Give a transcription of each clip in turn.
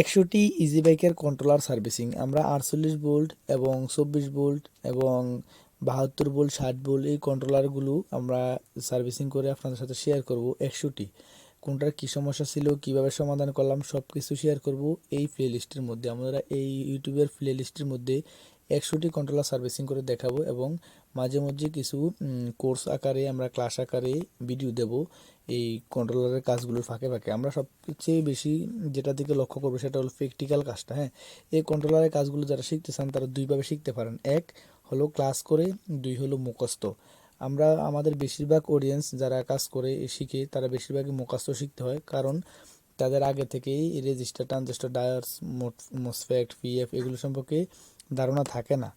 একশোটি ইজি বাইকের controller servicing আমরা আটচল্লিশ বোল্ট এবং চব্বিশ বোল্ট এবং বাহাত্তর ভোল্ট ষাট বোল্ট এই কন্ট্রোলারগুলো আমরা সার্ভিসিং করে আপনাদের সাথে শেয়ার করব একশোটি। কোনটার কী সমস্যা ছিল, কীভাবে সমাধান করলাম সব কিছু শেয়ার করব এই প্লে লিস্টের মধ্যে। আমরা এই ইউটিউবের প্লে লিস্টের মধ্যে একশোটি কন্ট্রোলার সার্ভিসিং করে দেখাবো এবং মাঝে মধ্যে কিছু কোর্স আকারে আমরা ক্লাস আকারে ভিডিও দেব এই কন্ট্রোলারের কাজগুলোর ফাঁকে ফাঁকে। আমরা সবচেয়ে বেশি যেটা দিকে লক্ষ্য করব সেটা হলো প্র্যাকটিক্যাল কাজটা হ্যাঁ? এই কন্ট্রোলারের কাজগুলো যারা শিখতে চান তারা দুইভাবে শিখতে পারেন। এক হলো ক্লাস করে, দুই হলো মুখস্থ। আমরা আমাদের বেশিরভাগ অডিয়েন্স যারা কাজ করে, শিখে, তারা বেশিরভাগই মুখস্থ শিখতে হয় কারণ তাদের আগে থেকেই রেজিস্টার ট্রানজিস্টার ডায়ার্স মোসফেক্ট পিএফ এগুলো সম্পর্কে ধারণা থাকে না।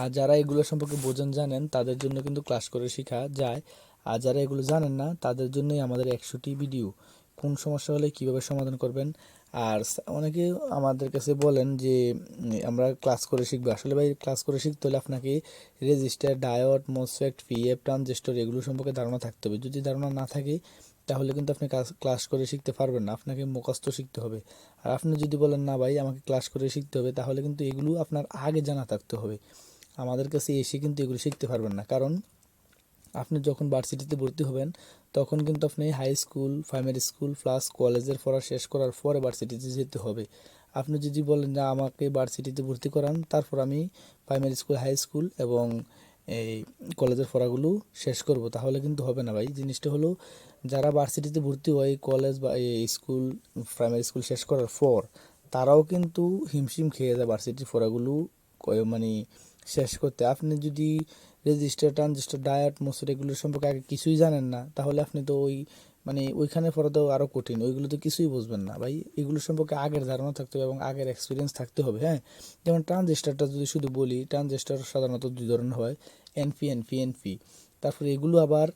আর যারা এগুলো সম্পর্কে বোঝেন জানেন, তাদের জন্য কিন্তু ক্লাস করে শেখা যায়। আর যারা এগুলো জানেন না, তাদের জন্যই আমাদের একশোটি ভিডিও কোন সমস্যা হলে কীভাবে সমাধান করবেন? আর অনেকে আমাদের কাছে বলেন যে আমরা ক্লাস করে শিখব। আসলে ভাই ক্লাস করে শিখতে হলে আপনাকে register diode MOSFET PF transistor এগুলো সম্পর্কে ধারণা থাকতে হবে। যদি ধারণা না থাকে তাহলে কিন্তু আপনি ক্লাস করে শিখতে পারবেন না। আপনাকে মুখস্থ শিখতে হবে। আর আপনি যদি বলেন, না ভাই, আমাকে ক্লাস করে শিখতে হবে, তাহলে কিন্তু এগুলো আপনার আগে জানা থাকতে হবে। আমাদের কাছে এসে কিন্তু এগুলো শিখতে পারবেন না। কারণ আপনি যখন ভার্সিটিতে ভর্তি হবেন, তখন কিন্তু আপনি high school primary school plus কলেজের পড়া শেষ করার পরে ভার্সিটিতে যেতে হবে। আপনি যদি বলেন যে আমাকে ভার্সিটিতে ভর্তি করান, তারপর আমি প্রাইমারি স্কুল হাই স্কুল এবং এই কলেজের পড়াগুলো শেষ করব। তাহলে কিন্তু হবে না ভাই। জিনিসটা হলো, যারা ভার্সিটিতে ভর্তি হয় কলেজ বা স্কুল প্রাইমারি স্কুল শেষ করার পর, তারাও কিন্তু হিমশিম খেয়ে যায় ভার্সিটির ক- মানে শেষ করতে। আপনি যদি রেজিস্টার, ট্রানজিস্টার, ডায়াট, মোসর এগুলো সম্পর্কে আগে কিছুই জানেন না। তাহলে আপনি তো ওই মানে ওইখানে পড়া তো আরও কঠিন। ওইগুলো তো কিছুই বুঝবেন না ভাই। এগুলো সম্পর্কে আগের ধারণা থাকতে হবে এবং আগের এক্সপিরিয়েন্স থাকতে হবে হ্যাঁ? যেমন ট্রানজিস্টারটা যদি শুধু বলি, ট্রানজিস্টার সাধারণত দুই ধরনের হয় এনপি এনপি এনপি তারপরে এগুলো আবার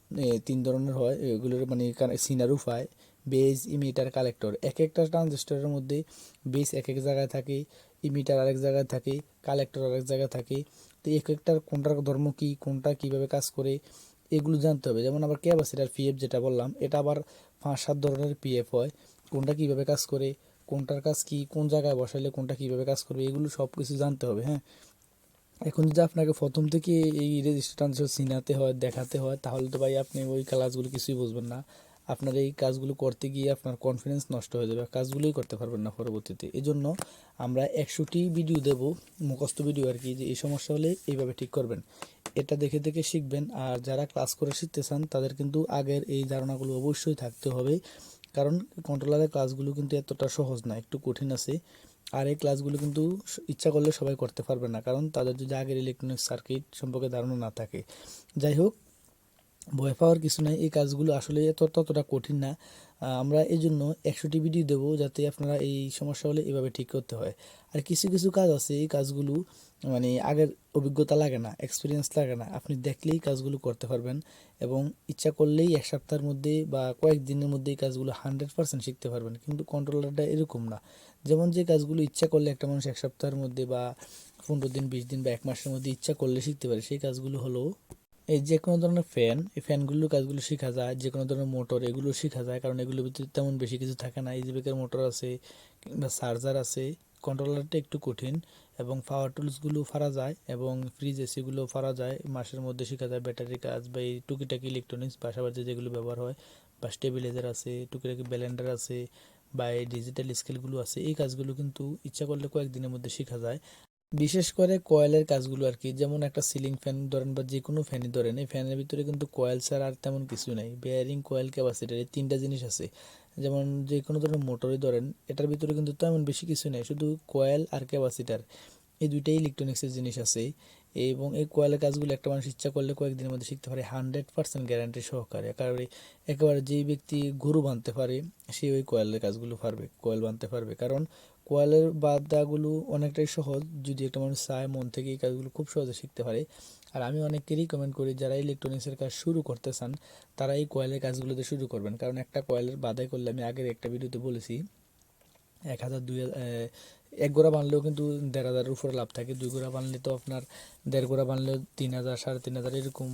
তিন ধরনের হয়। এগুলোর মানে সিনারুফ হয় বেজ ইমিটার কালেক্টর এক একটা ট্রানজিস্টরের মধ্যে বেস এক এক জায়গায় থাকে। ইমিটার আরেক জায়গায় থাকে, কালেক্টর আরেক জায়গায় থাকে। তো এক একটার কোনটার ধর্ম কী, কোনটা কীভাবে কাজ করে, এগুলো জানতে হবে। যেমন আবার ক্যাপাসিটার পিএফ যেটা বললাম, এটা আবার পাঁচ সাত ধরনের পিএফ হয়। কোনটা কীভাবে কাজ করে, কোনটার কাজ কী, কোন জায়গায় বসাইলে কোনটা কীভাবে কাজ করবে, এগুলো সব কিছু জানতে হবে হ্যাঁ। এখন যদি আপনাকে প্রথম থেকে এই রেজিস্ট্রেশন চিনাতে হয়, দেখাতে হয়, তাহলে তো ভাই আপনি ওই ক্লাসগুলো কিছুই বুঝবেন না। আপনার এই কাজগুলো করতে গিয়ে আপনার কনফিডেন্স নষ্ট হয়ে যাবে। কাজগুলোই করতে পারবেন না পরবর্তীতে। এই জন্য আমরা একশোটি ভিডিও দেব, মুখস্থ ভিডিও আর কি, যে এই সমস্যা হলে এইভাবে ঠিক করবেন। এটা দেখে দেখে শিখবেন। আর যারা ক্লাস করে শিখতে চান, তাদের কিন্তু আগের এই ধারণাগুলো অবশ্যই থাকতে হবে। কারণ কন্ট্রোলারের ক্লাসগুলো কিন্তু এতটা সহজ না, একটু কঠিন আছে। আর এই ক্লাসগুলো কিন্তু ইচ্ছা করলে সবাই করতে পারবে না। কারণ তাদের যদি আগের ইলেকট্রনিক সার্কিট সম্পর্কে ধারণা না থাকে। যাই হোক ভয় পাওয়ার কিছু নাই, এই কাজগুলো আসলে এত ততটা কঠিন না। আমরা এই জন্য একশোটি ভিডিও দেবো যাতে আপনারা এই সমস্যা হলে এভাবে ঠিক করতে হয়। আর কিছু কিছু কাজ আছে, এই কাজগুলো মানে আগের অভিজ্ঞতা লাগে না এক্সপিরিয়েন্স লাগে না। আপনি দেখলেই কাজগুলো করতে পারবেন এবং ইচ্ছা করলেই এক সপ্তাহের মধ্যে বা কয়েকদিনের মধ্যে এই কাজগুলো হান্ড্রেড পার্সেন্ট শিখতে পারবেন। কিন্তু কন্ট্রোলারটা এরকম না। যেমন যে কাজগুলো ইচ্ছা করলে একটা মানুষ এক সপ্তাহের মধ্যে বা পনেরো দিন, বিশ দিন বা এক মাসের মধ্যে ইচ্ছা করলে শিখতে পারে, সেই কাজগুলো হলো এই যে কোনো ধরনের ফ্যান এই ফ্যানগুলো কাজগুলো শেখা যায়, যে কোনো ধরনের মোটর এগুলো শেখা যায়, কারণ এগুলোর ভিতরে তেমন বেশি কিছু থাকে না। ইজিবেকের মোটর আছে, কিংবা চার্জার আছে কন্ট্রোলারটা একটু কঠিন এবং পাওয়ার টুলসগুলো ফারা যায় এবং ফ্রিজ এসিগুলো ফারা যায়, মাসের মধ্যে শেখা যায় ব্যাটারি কাজ বা এই টুকিটাকি ইলেকট্রনিক্স বাসাবাড়িতে যেগুলো ব্যবহার হয়, বা স্টেবিলাইজার আছে, টুকিটাকি ব্যালেন্ডার আছে, বা এই ডিজিটাল স্কেলগুলো আছে, এই কাজগুলো কিন্তু ইচ্ছা করলে কয়েকদিনের মধ্যে শেখা যায়। বিশেষ করে কয়েলের কাজগুলো আর কি যেমন একটা সিলিং ফ্যান ধরেন বা যে কোনো ফ্যানই ধরেন, এই ফ্যানের ভিতরে কিন্তু কয়েল ছাড়া আর তেমন কিছু নাই। বেয়ারিং কয়েল ক্যাপাসিটার এই তিনটা জিনিস আছে। যেমন যে কোনো ধরনের মোটরই ধরেন, এটার ভিতরে কিন্তু তেমন বেশি কিছু নেই, শুধু কয়েল আর ক্যাপাসিটার এই দুইটাই ইলেকট্রনিক্সের জিনিস আছে। এবং এই কয়েলের কাজগুলো একটা মানুষ ইচ্ছা করলে কয়েকদিনের মধ্যে শিখতে পারে হান্ড্রেড পার্সেন্ট গ্যারান্টি সহকারে। কারণ একেবারে যেই ব্যক্তি গরু বাঁধতে পারে, সে ওই কয়েলের কাজগুলো পারবে, কয়েল বাঁধতে পারবে। কারণ কয়েলের বাদাগুলো অনেকটাই সহজ, যদি একটা মানুষ চায় মন থেকে এই কাজগুলো খুব সহজে শিখতে পারে। আর আমি অনেককে রিকমেন্ড করি, যারা ইলেকট্রনিক্সের কাজ শুরু করতে চান, তারা এই কয়েলের কাজগুলোতে শুরু করবেন। কারণ একটা কয়েলের বাদাই করলে আমি আগের একটা ভিডিওতে বলেছি, এক হাজার দুই এক গোড়া বানলেও কিন্তু দেড় হাজারের উপরে লাভ থাকে। দুই গোড়া বানলে তো আপনার দেড় গোড়া বানলেও তিন হাজার, সাড়ে তিন হাজার এরকম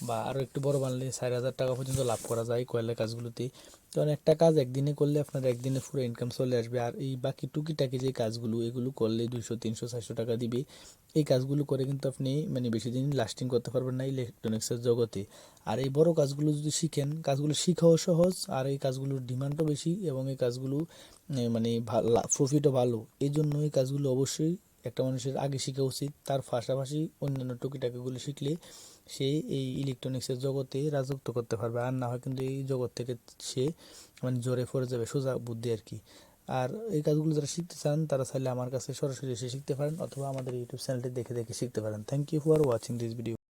বা আরও একটু বড় বানলে চার হাজার টাকা পর্যন্ত লাভ করা যায় কয়লার কাজগুলোতে। কারণ একটা কাজ একদিনে করলে আপনার একদিনে পুরো ইনকাম চলে আসবে। আর এই বাকি টুকিটাকি যে কাজগুলো, এগুলো করলে দুইশো, তিনশো, চারশো টাকা দিবে। এই কাজগুলো করে কিন্তু আপনি মানে বেশি দিন লাস্টিং করতে পারবেন না ইলেকট্রনিক্সের জগতে। আর এই বড় কাজগুলো যদি শিখেন, কাজগুলো শিখাও সহজ, আর এই কাজগুলোর ডিমান্ডও বেশি এবং এই কাজগুলো মানে প্রফিটও ভালো এই জন্য এই কাজগুলো অবশ্যই একটা মানুষের আগে শেখা উচিত। তার পাশাপাশি অন্যান্য টুকিটাকিগুলো শিখলে সে এই ইলেকট্রনিক্সের জগতে রাজত্ব করতে পারবে, আর না হয় কিন্তু এই জগৎ থেকে সে মানে জোরে পড়ে যাবে, সোজা বুদ্ধি আর কি। আর এই কাজগুলো যারা শিখতে চান, তারা চাইলে আমার কাছে সরাসরি এসে শিখতে পারেন, অথবা আমাদের ইউটিউব চ্যানেলটি দেখে দেখে শিখতে পারেন। Thank you for watching this video